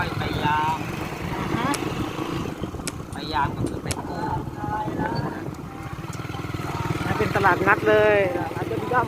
่อยพยายามพยายามก็คือเป็นกู้ เป็นตลาดนัดเลยตลาดนัดย่อม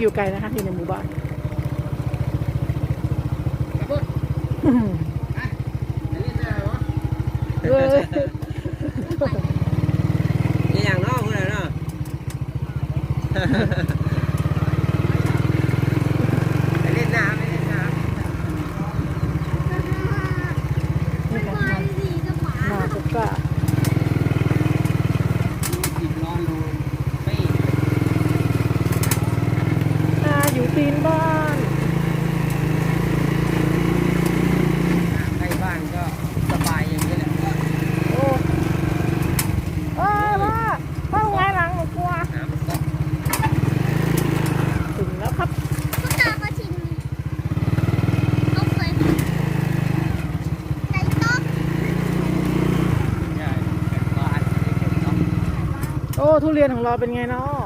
อยู่ไกลนะคะที่ในหมู่บ้านอื้อหือเออนี่อย่างนอกคุณเนาะ ไปเล่นน้ำไปเล่นน้ นี่ค่ะนานากุ๊กก้าำสิบล้อโลไม่ นาอยู่ตีนบ้าน ใกล้บ้านก็สบายอย่างนี้แหละ โอ้เอ้ยพ่อพ่อไงหลังหนูกลัว น้ำมันก็ ถึงแล้วครับ คุณตาก็ชิมต้องเคยในโต๊ะ ใช่แต่บ้านไม่ได้เก็บเนาะ โอ้ ทุ เรียนของเราเป็นไงเนาะ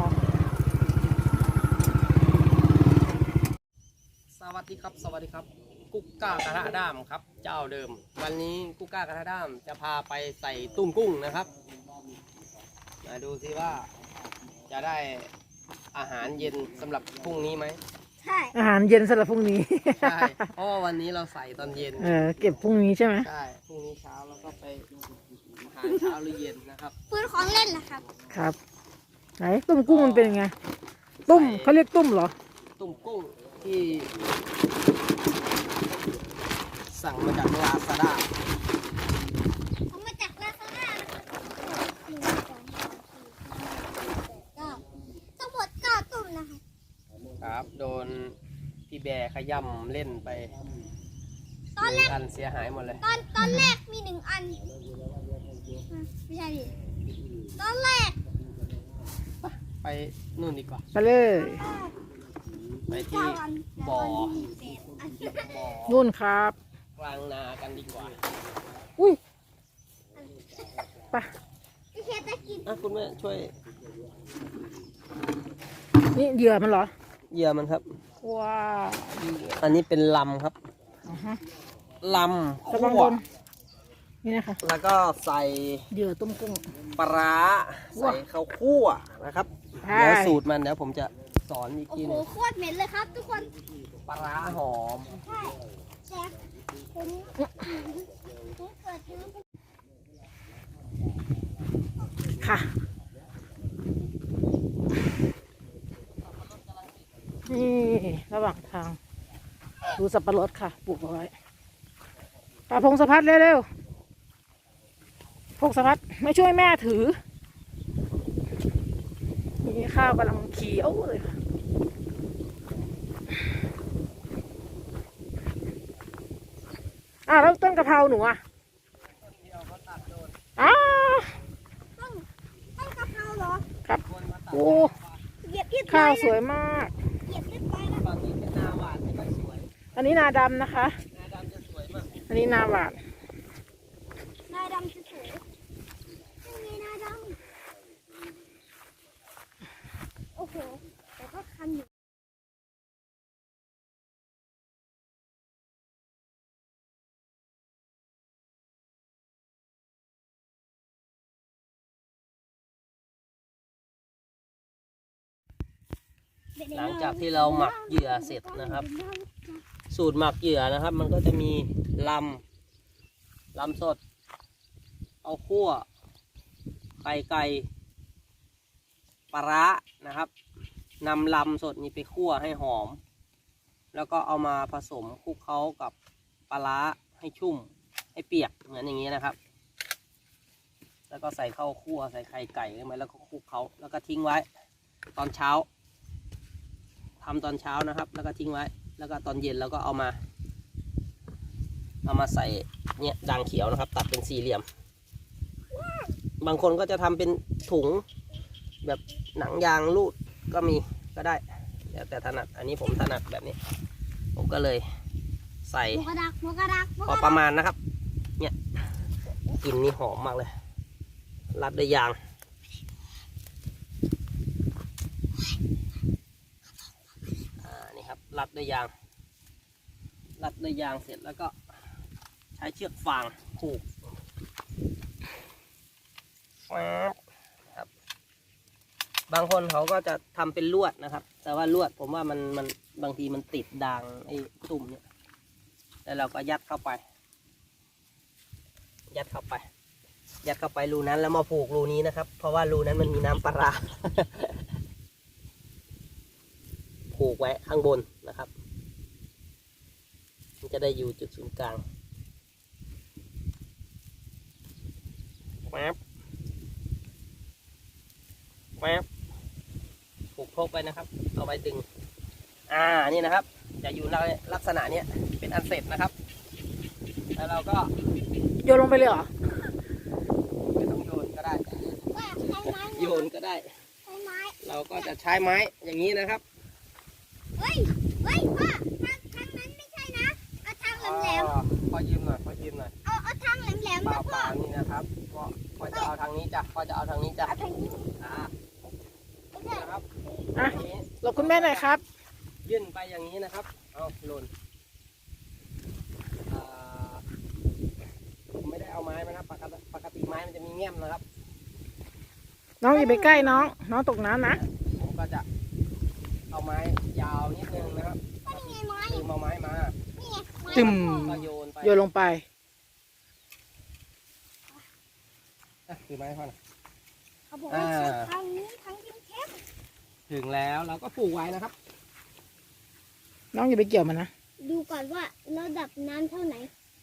สวัสดีครับสวัสดีครับ กุ๊กก้ากระทะด้ามครับ เจ้าเดิม วันนี้กุ๊กก้ากระทะด้ามจะพาไปใส่ตุ้มกุ้งนะครับ มาดูสิว่าจะได้อาหารเย็นสำหรับพรุ่งนี้ไหมใช่อาหารเย็นสำหรับพรุ่งนี้ ใช่เพราะว่าวันนี้เราใส่ตอนเย็น เออเก็บพรุ่งนี้ใช่ไหมใช่ พรุ่งนี้เช้าแล้วก็ไปอาหารเช้าหรือเย็นนะครับ ปืนของเล่นเหรอครับ ครับ ไหนต้มกุ้งมันเป็นยังไงตุ้มเขาเรียกตุ้มเหรอตุ้มกุ้งที่ สั่งมาจากลาซาด้าเอามาจากลาซาด้าหนึ่งสองสามสี่ห้าหกเจ็ดแปดเก้าทั้งหมดเก้าตุ่มนะคะครับ โดนพี่แบร์ขย่ำเล่นไปตอนแรก อันเสียหายหมดเลย ตอนตอนแรกมีหนึ่งอันอะไม่ใช่ดิตอนแรก ไปนู่นดีกว่า ไปเลยไปที่เก้าอันบ่อแต่ตอนนี้มีแปดอันบ่อนู่นครับ กลางนากันดีกว่าอุ้ยไปพี่เคจะกินอะคุณแม่ช่วยนี่เหยื่อมันเหรอเหยื่อมันครับ ว้าวอันนี้เป็นลำครับอ่าฮะลระำวังคั่โดว นนี่นะคะแล้วก็ใส่เหยื่อต้มกุ้งปลาร้าใส่ข้าวคั่วนะครับ ใช่เดี๋ยวสูตรมันเดี๋ยวผมจะสอนอีกโอ้ทีหโหนึงโคตรเหม็นเลยครับ ทุกคนปลาร้าหอม ใช่แต่ผมผมเปิดน้ำ ค่ะ นี่ ระหว่างทาง ดูสับปะรดค่ะ ปลูกเอาไว้ปลาพงสะพัดเร็วๆพงสะพัดไม่ช่วยแม่ถือ นี่ข้าวกำลังเขียวเลยค่ะอ่าวแล้วต้นกะเพราหนูอะอ้าวต้องต้องกะเพราเหรอ ครับ โอ้เหยียบเรียบร้ข้าอวยสวยมาก เหยียบเรียบร้อยแล้วตอนนี้เป็นนาหวานไม่ค่อยสวย อันนี้นาดำนะคะ นาดำจะสวยมาก อันนี้นาหวานนายดำจะสวยไม่มีนายดำโอ้โหแต่ก็คันอยู่ หลังจากที่เราหมักเหยื่อเสร็จนะครับ สูตรหมักเหยื่อนะครับ มันก็จะมีลำลำสด เอาคั่วไข่ไก่ปลาร้านะครับนำลำสดนี้ไปคั่วให้หอม แล้วก็เอามาผสมคลุกเคล้ากับปลาร้าให้ชุ่มให้เปียกเหมือนอย่างนี้นะครับ แล้วก็ใส่ข้าวคั่วใส่ไข่ไก่เข้าไปแล้วก็คลุกเคล้าแล้วก็ทิ้งไว้ ตอนเช้า ทำตอนเช้านะครับ แล้วก็ทิ้งไว้ แล้วก็ตอนเย็นเราก็เอามา เอามาใส่เนี่ยด่างเขียวนะครับ ตัดเป็นสี่เหลี่ยม บางคนก็จะทำเป็นถุงแบบหนังยางรูดก็มีก็ได้แล้วแต่ถนัดอันนี้ผมถนัดแบบนี้ ผมก็เลยใส่หมูกระดักหมูกระดักหมูพกอระปดักระมาณนะครับ เนี่ยกลิ่นนี่หอมมากเลยรัดด้วยยาง อ่า นี่ค รัดด้วยยาง รัดด้วยยางเสร็จแล้วก็ใช้เชือกฟางผูกครับ บางคนเขาก็จะทำเป็นลวดนะครับ แต่ว่าลวดผมว่ามันมันบางทีมันติดดางไอ้ตุ่มเนี่ยแล้วเราก็ยัดเข้าไป ยัดเข้าไป ยัดเข้าไปรูนั้นแล้วมาผูกรูนี้นะครับ เพราะว่ารูนั้นมันมีน้ำปลา ผูกไว้ข้างบนนะครับ มันจะได้อยู่จุดศูนย์กลางแวบแวบผูกทบไปนะครับ เอาไปดึง อ่า นี่นะครับ จะอยู่ในลักษณะเนี้ย เป็นอันเสร็จนะครับ แล้วเราก็โยนลงไปเลยเหรอไม่ต้องโยนก็ได้ว่าใช้ไม้โยนก็ได้ใช้ไม้เราก็จะใช้ไม้อย่างนี้นะครับ เฮ้ยเฮ้ยพ่อทางทางนั้นไม่ใช่นะ เอาทางแหลมอ๋อพอยืมหน่อยพอยืมหน่อยๆเอาเอาทางแหลมๆเปนะล่าเปพ่อ ล่านี่นะครับก็ก็จะเอาทางนี้จ้ะก็จะเอาทางนี้จ้ะเอาทางนี้อ่าไม่ใช่นะครับอะอันนี้หลบคุณแม่หน่อยครับ ยื่นไปอย่างนี้นะครับ เอาหล่นอ่าผมไม่ได้เอาไม้มานะปกติปกติไม้มันจะมีเงี้ยมนะครับ น้องอย่าไปใกล้น้อง น้องตกน้ำนะ ผมก็จะ เอาไม้ยาวนิดนึงนะครับก็นี่ไงไม้ลืมเอาไม้มานี่ไงไม้จึมก็โยนไปโยนลงไป อะคือไม้พ่อนะเขาบอกว่าอ่าเชือกทางนี้ทางยิ้มเทปถึงแล้วเราก็ผูกไว้นะครับ น้องอย่าไปเกี่ยวมันนะ ดูก่อนว่าระดับน้ำเท่าไหน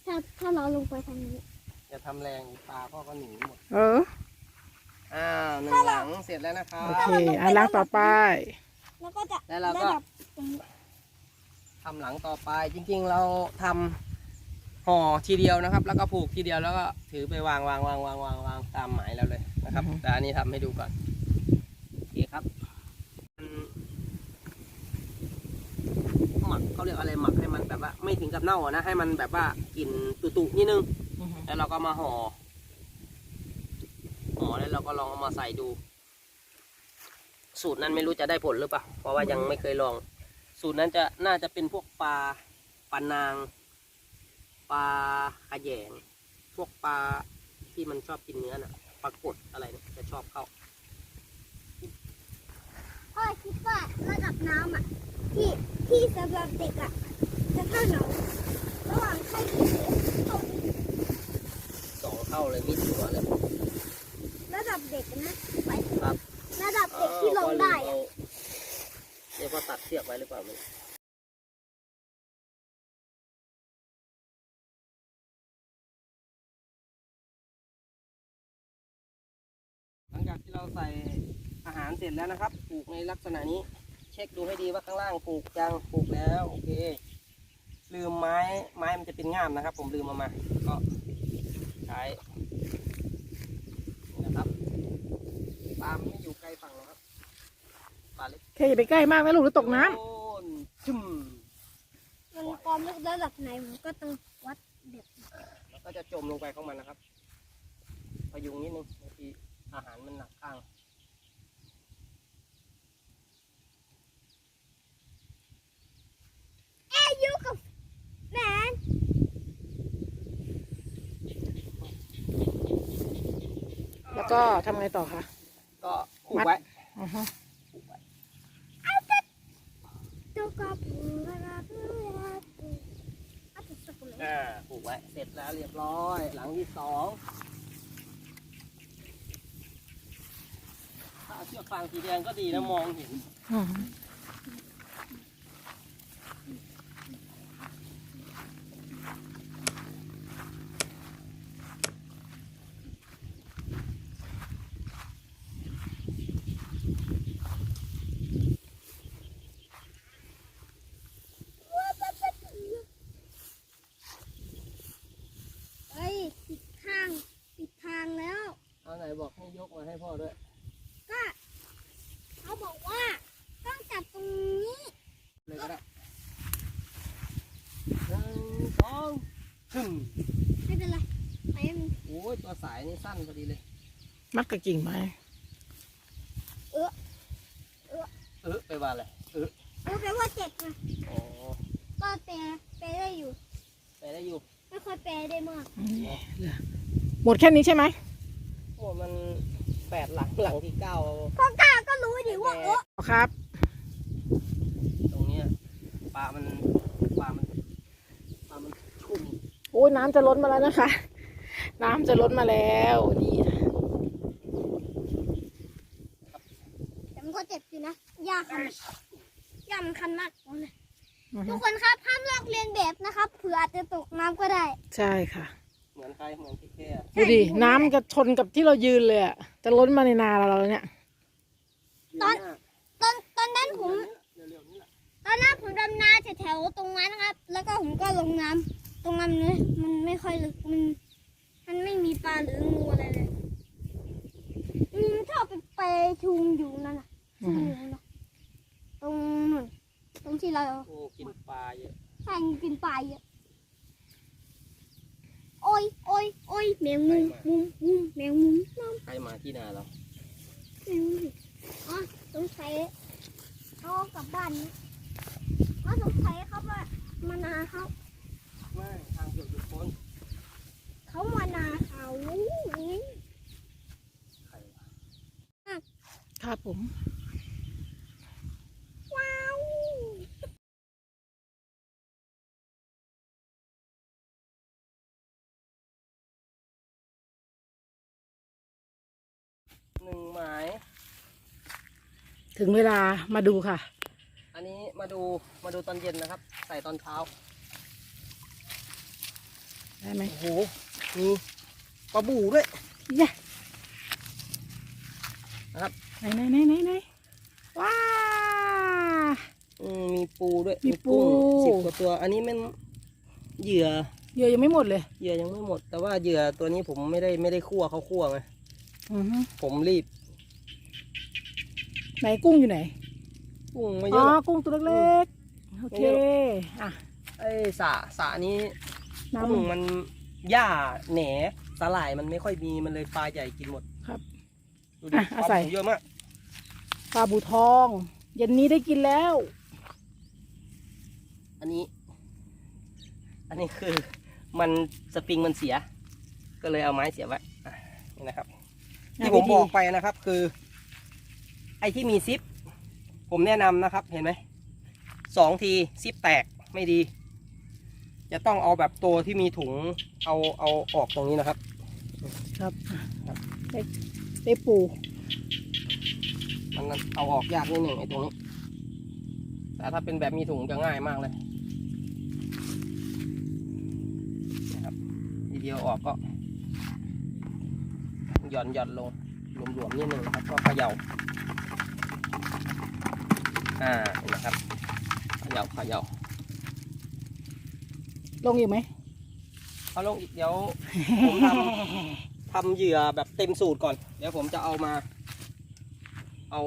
ถ้าถ้าเราลงไปทางนี้ อย่าทำแรงปลาพ่อก็หนีหมด เออ อ้าวหนึ่งหลังเสร็จแล้วนะครับโอเค อะล้างต่อไป แล้วก็จะแล้วเราระก็ดับตรงนี้ทำหลังต่อไปจริงๆ เราทำห่อทีเดียวนะครับ แล้วก็ผูกทีเดียวแล้วก็ถือไปวางวางวางวางวางวางตามหมายเราเลยนะครับ อือฮึ แต่อันนี้ทำให้ดูก่อนโอเคครับอืมหมักเขาเรียกอะไรหมักให้มันแบบว่า ไม่ถึงกับเน่าอะนะให้มันแบบว่ากลิ่นตุๆนิดนึง แล้วเราก็มาห่อห่อแล้วเราก็ลองเอามาใส่ดู สูตรนั้นไม่รู้จะได้ผลหรือเปล่า เพราะว่ายังไม่เคยลอง สูตรนั้นจะน่าจะเป็นพวกปลาปลานางปลาขยงพวกปลาที่มันชอบกินเนื้อน่ะปลากดอะไรเนี่ยจะชอบเข้าพ่อคิดว่าระดับน้ำอะที่ที่สำหรับเด็กอะจะเท่าไหนระหว่างใครที่เด็กเท่านี้สองเท่าเลยมิดหัวเลย ระดับเด็กนะไป ครับ ระดับเด็กที่ลงได้ เอา อะ เรียกว่าตัดเชือกไว้ หรือเปล่ามันหลังจากที่เราใส่อาหารเสร็จแล้วนะครับ ปลูกในลักษณะนี้ เช็คดูให้ดีว่าข้างล่างปลูกยังปลูกแล้วโอเคลืมไม้ไม้มันจะเป็นง่ามนะครับ ผมลืมเอามา ก็ใช้นะครับปลาไม่อยู่ไกลฝั่งหรอกครับ ปลาเล็กแค่อย่าไปใกล้มากนะลูกหรือตกน้ำโยนจุ่มมันความลึกระดับไหนมันก็ต้องวัดเด็กแล้วก็จะจมลงไปของมันนะครับพยุงนิดนึงบางทีอาหารมันหนักข้างเอ้ยอยู่กับแมนแล้วก็ทำไงต่อคะก็ผูกไว้ อือฮึ ผูกไว้ ตัวกับปูระดับระดับปูเอาไปสักเลยอ่าผูกไว้ เสร็จแล้วเรียบร้อย หลังที่สองถ้าเอาเชือกฟางสีแดงก็ดีนะมองเห็น อือ พ่อด้วย ก็เขาบอกว่าต้องจับตรงนี้ เลยก็ได้หนึ่งสองขึ้นไม่เป็นไรไปมันโอ้ยตัวสายนี่สั้นพอดีเลย มัดกระจิ่งไหมเออเออเออไปว่าอะไรเออเออไปว่าเจ็บนะอ๋อก็แปลแปลได้อยู่แปลได้อยู่ ไม่ค่อยแปลได้มาก หมดแค่นี้ใช่ไหม หลังหลังที่เก้าก็กล้าก็รู้ดิว่าเออครับ ตรงเนี้ยปลามันปลามันปลามันชุ่มโอ้ยน้ำจะล้นมาแล้วนะคะ น้ำจะล้นมาแล้วนี่แต่มันก็เจ็บอยู่นะยากคันยากมันคันมากเลยอือทุฮึกคนครับห้ามลอกเลียนแบบนะครับเผื่ออาจจะตกน้ำก็ได้ ใช่ค่ะ เหมือนใครเหมือนพี่แค่ดูดิน้ำจะชนกับที่เรายืนเลยอะจะล้นมาในนาเราแล้วเนี่ย ตอน ตอนตอนนั้นผม เร็วๆนี่แหละตอนนั้นผมดำนาแถวๆตรงนั้นนะครับ แล้วก็ผมก็ลงน้ำตรงนั้นเนี่ยมันไม่ค่อยลึกมันมันไม่มีปลาหรืองูอะไรเลยอืมชอบไปไปชุมอยู่นั่นน่ะอืชุอมฮึอยู่นั่นน่ะตรงนู่นตรงที่เราโอ้กินปลาเยอะ ใช่กินปลาเยอะ โอ้ยโอ้ยโอ้ยแมงมุมมุมมุมแมงมุมน้ำใครมาที่นาเราไม่รู้สิอ๋อสงสัยเขาเอากลับบ้านนี้อ๋อสงสัยเขาว่ามานาเขาไม่ทางเกือบทุกคนเขามานาเขาอุ๊ยใครวะครับผม ว้าว หนึ่งหมาย ถึงเวลามาดูค่ะ อันนี้มาดูมาดูตอนเย็นนะครับ ใส่ตอนเช้าได้ไหมโอ้โหมีปลาบูด้วยยะนะครับไหนไหนไหนไหนไหนว้า อืมมีปูด้วยมีปู งสิบกว่าตัว อันนี้มันเหยื่อเหยื่อยังไม่หมดเลยเหยื่อยังไม่หมด แต่ว่าเหยื่อตัวนี้ผมไม่ได้ไม่ได้คั่วเขาคั่วไงอือฮึผมรีบ ไหนกุ้งอยู่ไหน กุ้งไม่เยอ๋อ อะหรอก กุ้งตัวเล็กๆ โอเค ไม่เยอะอะ ไอ้สระสระนี้น้ำกุ้งมันหญ้าแหนสลายมันไม่ค่อยมีมันเลยปลาใหญ่กินหมดครับ ดูดิอะปเอาลาใส่บูเยอะมากปลาบูทอง เย็นนี้ได้กินแล้ว อันนี้ อันนี้คือ มันสปริงมันเสีย ก็เลยเอาไม้เสียบไว้อะนี่นะครับ ที่ผมบอกไปนะครับ คือ ไอ้ที่มีซิป ผมแนะนำนะครับเห็นไหมสองทีซิปแตกไม่ดี จะต้องเอาแบบตัวที่มีถุงเอาเอาออกตรงนี้นะครับ ครับครับ ได้ได้ปู มันเอาออกยากนิดหนึ่งไอ้ตรงนี้ แต่ถ้าเป็นแบบมีถุงจะง่ายมากเลยนะครับทีเดียวออกก็หย่อนหย่อนลงหลวมๆนิดหนึ่งนะครับก็เขย่า อ่าเห็นไหมครับเขย่าเขย่าลงอยู่ไหมเอาลงอีกเดี๋ยวผมทำทำเหยื่อแบบเต็มสูตรก่อน เดี๋ยวผมจะเอามา เอา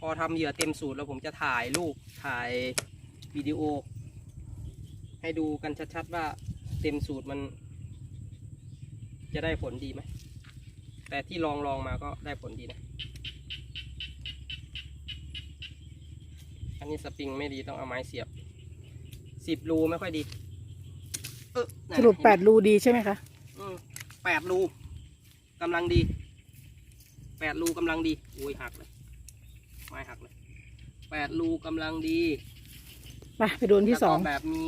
พอทำเหยื่อเต็มสูตรแล้วผมจะถ่ายรูปถ่ายวิดีโอ ให้ดูกันชัดๆว่าเต็มสูตรมัน จะได้ผลดีไหมแต่ที่ลองลองมาก็ได้ผลดีนะ อันนี้สปริงไม่ดีต้องเอาไม้เสียบสิบรูไม่ค่อยดีเออนั่นสรุปเห็นไหมแปดรูดีใช่ไหมคะอืมแปดรูกำลังดีแปดรูกำลังดีอุ้ยหักเลยไม้หักเลยแปดรูกำลังดีไปไปดูอันที่สองแล้วก็แบบมี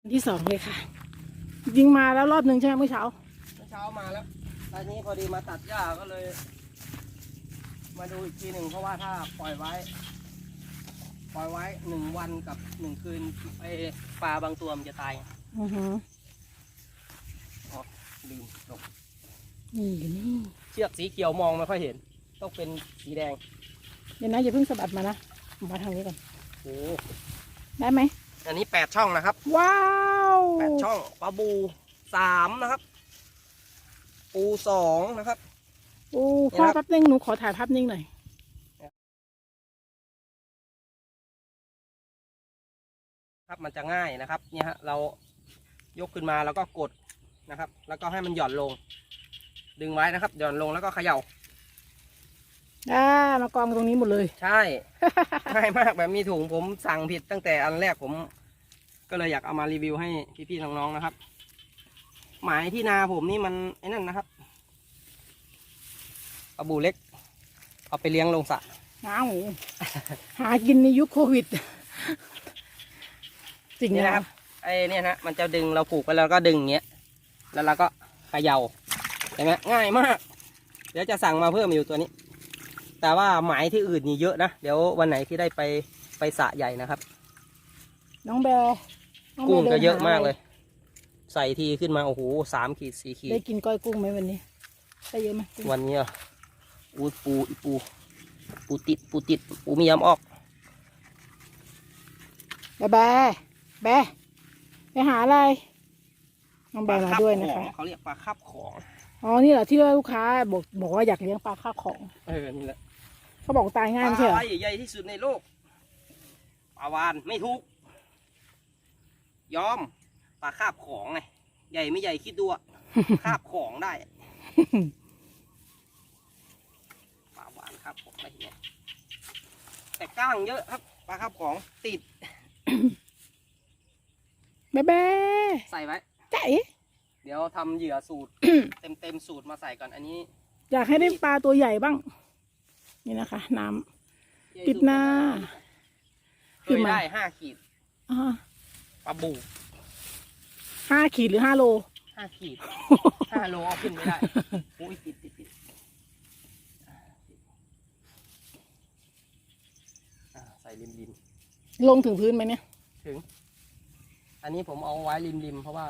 อันที่สองเลยค่ะ ยิงมาแล้วรอบหนึ่งใช่ไหมเมื่อเช้าเมื่อเช้ามาแล้วตอนนี้พอดีมาตัดหญ้าก็เลย มาดูอีกทีหนึ่งเพราะว่าถ้าปล่อยไว้ ปล่อยไว้หนึ่งวันกับหนึ่งคืนไอปลาบางตัวมันจะตายไงอือฮึลืมตกนี่อยู่นี่เชือกสีเขียวมองไม่ค่อยเห็น ต้องเป็นสีแดงเดี๋ยวนะอย่าเพิ่งสะบัดมานะผมมาทางนี้ก่อนโอ้ได้ไหมอันนี้แปดช่องนะครับว้าวแปดช่องปลาบูสามนะครับ ปูสองนะครับ โอ้นี่พ่อครับแป๊บนึงหนูขอถ่ายภาพนิ่งหน่อย ครับ มันจะง่ายนะครับเนี่ยฮะเรายกขึ้นมาแล้วก็กดนะครับ แล้วก็ให้มันหย่อนลง ดึงไว้นะครับ หย่อนลงแล้วก็เขย่าอ่ามากองตรงนี้หมดเลย ใช่ ง่ายมากแบบมีถุงผมสั่งผิดตั้งแต่อันแรกผม ก็เลยอยากเอามารีวิวให้พี่ๆน้องๆนะครับ หมายที่นาผมนี่มันไอ้นั่นนะครับปลาบูเล็ก เอาไปเลี้ยงลงสระน้าวหากินในยุคโควิด จริงนี่นะนะครับไอ้เนี่ยนะมันจะดึงเราผูกไปแล้วก็ดึงอย่างเงี้ยแล้วเราก็เขย่าเห็นไหมง่ายมาก เดี๋ยวจะสั่งมาเพิ่มอยู่ตัวนี้ แต่ว่าหมายที่อื่นนี่เยอะนะเดี๋ยววันไหนที่ได้ไปไปสระใหญ่นะครับ น้องแบร์น้องแบกุ้งร์ก็เยอะดินหมากเลย ใส่ทีขึ้นมาโอ้โหสามขีดสี่ขีได้ดกินก้อยกุ้งไหมวันนี้ได้เยอะไหมกุ้งวันนี้อะอูดปูอีปูปูติดปูติดปูไมียอมออกแบร์แบร์ แบร์ไปหาอะไรน้องแบร์มาด้วยนะคะ เขาเรียกปลาคับของ อ๋อ นี่เหรอที่ว่าลูกค้าบอกบอกว่าอยากเลี้ยงปลาคาบของ เออ นี่แหละ เขาบอกตายปง่ายลาไม่ใช่เหรอะอไรใหญ่ที่สุดในโลก ปลาวานไม่ถูกยอม ปลาคาบของไง ใหญ่ไม่ใหญ่คิดดูอะคาบของได้ ปลาวานคาบของได้เนี่ยแต่ก้างเยอะครับ ปลาคาบของติด แบร์แบร์ใส่ไว้ ใจเดี๋ยวทำเหยื่อสูตร เต็มเต็มๆสูตรมาใส่ก่อนอันนี้อยากให้ได้ปลาตัวใหญ่บ้าง นี่นะคะ น้ำปิดหน้า เคยได้ห้าขีดอ่าปลาบูห้าขีดหรือห้าโล ห้าขีดห้าโลเอาขึ้นไม่ได้โอ้ยติดติดติดอ่าใส่ริมริมลงถึงพื้นไหมเนี่ยถึง อันนี้ผมเอาไว้ริมริมเพราะว่า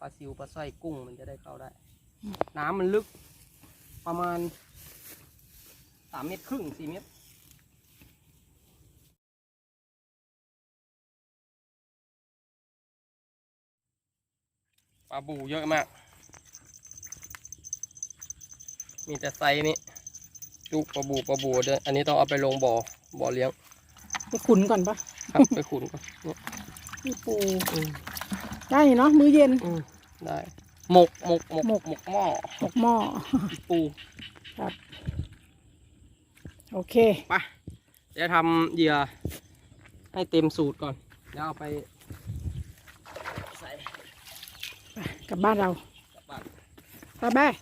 ปลาซิวปลาสร้อยกุ้งมันจะได้เข้าได้ น้ำมันลึกประมาณสามเมตรครึ่งสี่เมตรปลาบูเยอะมาก มีแต่ไซส์นี้จุกปลาบูปลาบูเด้ออันนี้ต้องเอาไปลงบ่อบ่อเลี้ยง ไปขุนก่อนปะครับ ไปขุนก่อนเนี่ย พี่ปูอืม ได้เนาะมื้อเย็น อืมได้หมกหมกหมกหมก หมกหม้อหมกหม้อปูโอเค ไปเดี๋ยวทำเหยื่อให้เต็มสูตรก่อนแล้วเอาไปใส่ กลับบ้านเรากลับบ้าน ไปแบร์